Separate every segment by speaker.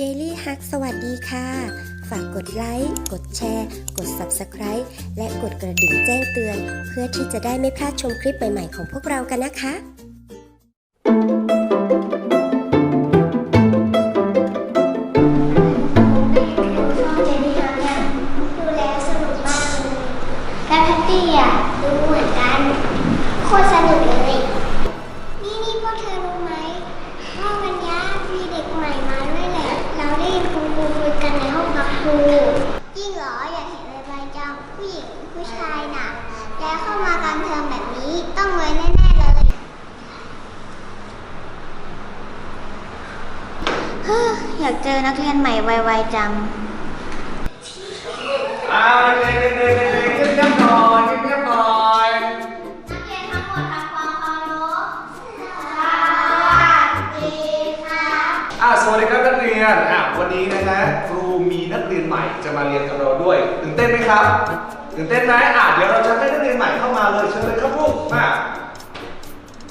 Speaker 1: Daily Hack สวัสดีค่ะ ฝากกดไลค์ กดแชร์ กด Subscribe และกดกระดิ่งแจ้งเตือน เพื่อที่จะได้ไม่พลาดชมคลิปใหม่ ๆ ของพวกเรากันนะคะ
Speaker 2: ย้ายเข้ามากลางเทอมแบบนี้ต้องรวยแน่ๆเลย เฮ้ออยากเจอนักเรียนใหม่ไวๆจัง
Speaker 3: อ่าเด็กๆเด็กๆเด็กๆเงียบๆหน่อยเงียบๆหน่อย
Speaker 2: นักเรียนทั้งหมดทำความเคารพสวัสดีครับ
Speaker 3: อ่าสวัสดีครับนักเรียนอะวันนี้นะฮะครูมีนักเรียนใหม่จะมาเรียนกับเราด้วยตื่นเต้นไหมครับ ตื่นเต้นไหมอะเดี๋ยวเราจะให้นักเรียนใหม่เข้ามาเลยเชิญเลยครับลูกมา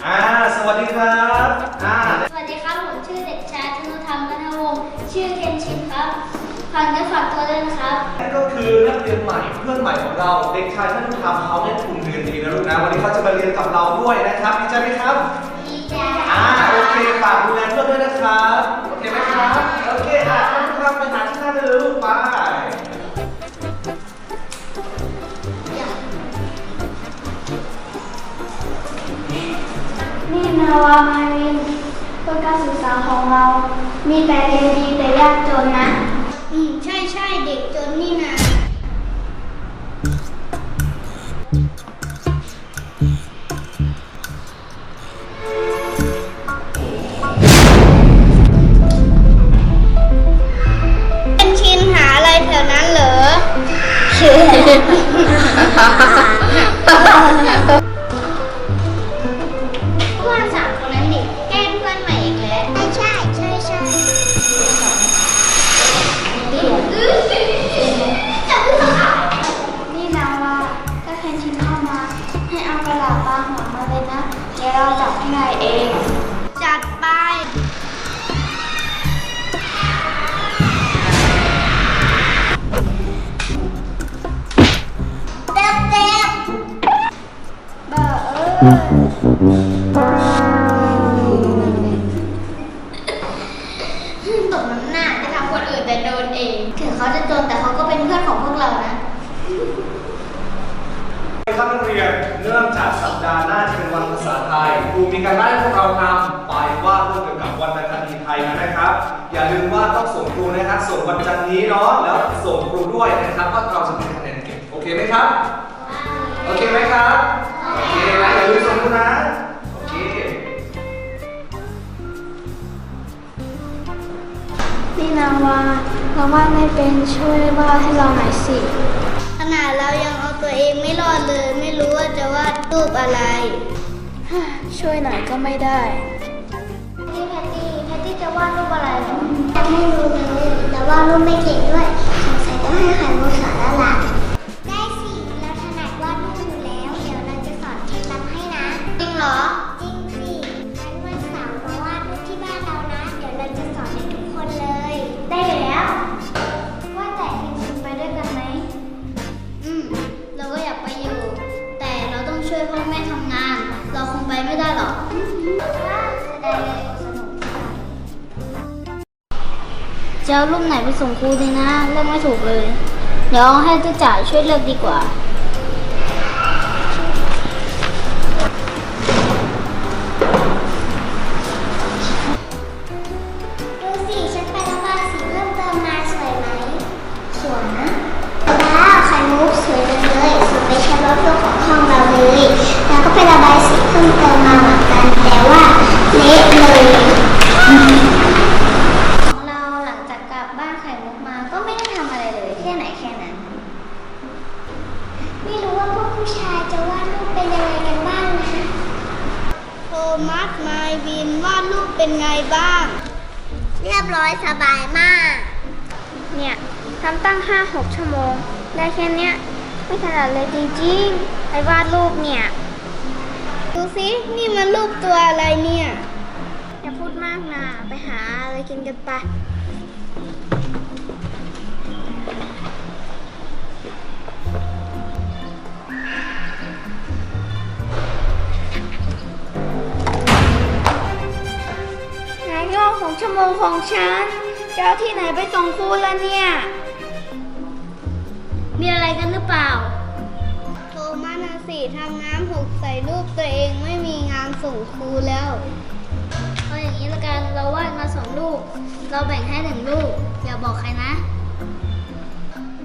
Speaker 3: อ่าสวัสดีครับอ่า
Speaker 2: สวัสดีครับ ผมชื่อเด็กชายธนุธรรมกนวงศ์ชื่อเคนชินครับฝากเนื้อฝากตัวด้วยนะครับ
Speaker 3: นั่นก็คือนักเรียนใหม่เพื่อนใหม่ของเรา เด็กชายท่านทำเขาได้ทุนเรียนดีนะลูกนะวันนี้เขาจะมาเรียนกับเราด้วยนะครับดีใจไหมครับาวา
Speaker 2: มารินเพื่อการศึกษาของเรา มีแต่เรียนดีแต่ยากจนนะ อืม ใช่ใช่เด็กจนนี่นะ เป็นชินหาอะไรแถวนั้นเหรอ ตกน้ำหน้าไปทำคนอื่นแต่โดนเอง ถึงเขาจะจนแต่เขาก็เป็นเพื่อนของพวกเรานะ
Speaker 3: ครับนักเรียนเนื่องจากสัปดาห์หน้าจะเป็นวันภาษาไทยครูมีการบ้านให้พวกเราทำไปวาดรูปเกี่ยวกับวรรณคดีไทยนะครับ อย่าลืมว่าต้องส่งครูนะครับส่งวันจันทร์นี้เนาะแล้วส่งครูด้วยนะครับว่าเราจะมีคะแนนเก็บโอเคไหมครับ โอเคไหมครับ นี่นา
Speaker 2: วาเราวาดไม่เป็นช่วยวาดให้เราหน่อยสิ ขนาดเรายังเอาตัวเองไม่รอดเลย ไม่รู้ว่าจะวาดรูปอะไร
Speaker 4: ช่วยหน่อยก็ไม่ได้
Speaker 2: นี่แพตตี้ แพตตี้จะวาดรูปอะไรหรอยังไม่รู้ จะเอารูปไหนไปส่งครูดีนะเลือกไม่ถูกเลย เดี๋ยวให้เจ้าจ่ายช่วยเลือกดีกว่า ดูสิฉันไประบายสีเพิ่มเติมมาสวยไหม สวยนะว้าวไข่มุกสวยจังเลยสวยไปใช้รถเพื่อของห้องเราเลย แล้วก็ไประบายสีเพิ่มเติมมาเหมือนกันแต่ว่าเละเลย โทมัสไมวินวาดรูปเป็นไงบ้าง เรียบร้อยสบายมาก
Speaker 4: เนี่ยทำตั้ง 5-6 ชั่วโมง ได้แค่เนี้ย ไม่ถนัดเลยจริงๆ ไอ้วาดรูปเนี่ย
Speaker 2: ดูสินี่มันรูปตัวอะไรเนี่ย
Speaker 4: อย่าพูดมากนะ ไปหาอะไรกินกันไป ฉัน จะเอาที่ไหนไปส่งครูละเนี่ย
Speaker 5: มีอะไรกันหรือเปล่า โทมัสนะสิทำน้ำหกใส่รูปตัวเองไม่มีงานส่งครูแล้วเอาอย่างนี้ละกันเราวาดมาสองรูป เราแบ่งให้หนึ่งรูป อย่าบอกใครนะ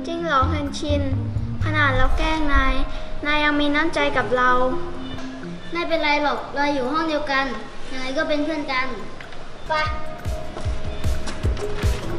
Speaker 4: จริงเหรอเฮนชิน ขนาดเราแกล้งนาย นายยังมีน้ำใจกับเรา
Speaker 5: ไม่เป็นไรหรอกเราอยู่ห้องเดียวกันยังไงก็เป็นเพื่อนกันไป Thank you.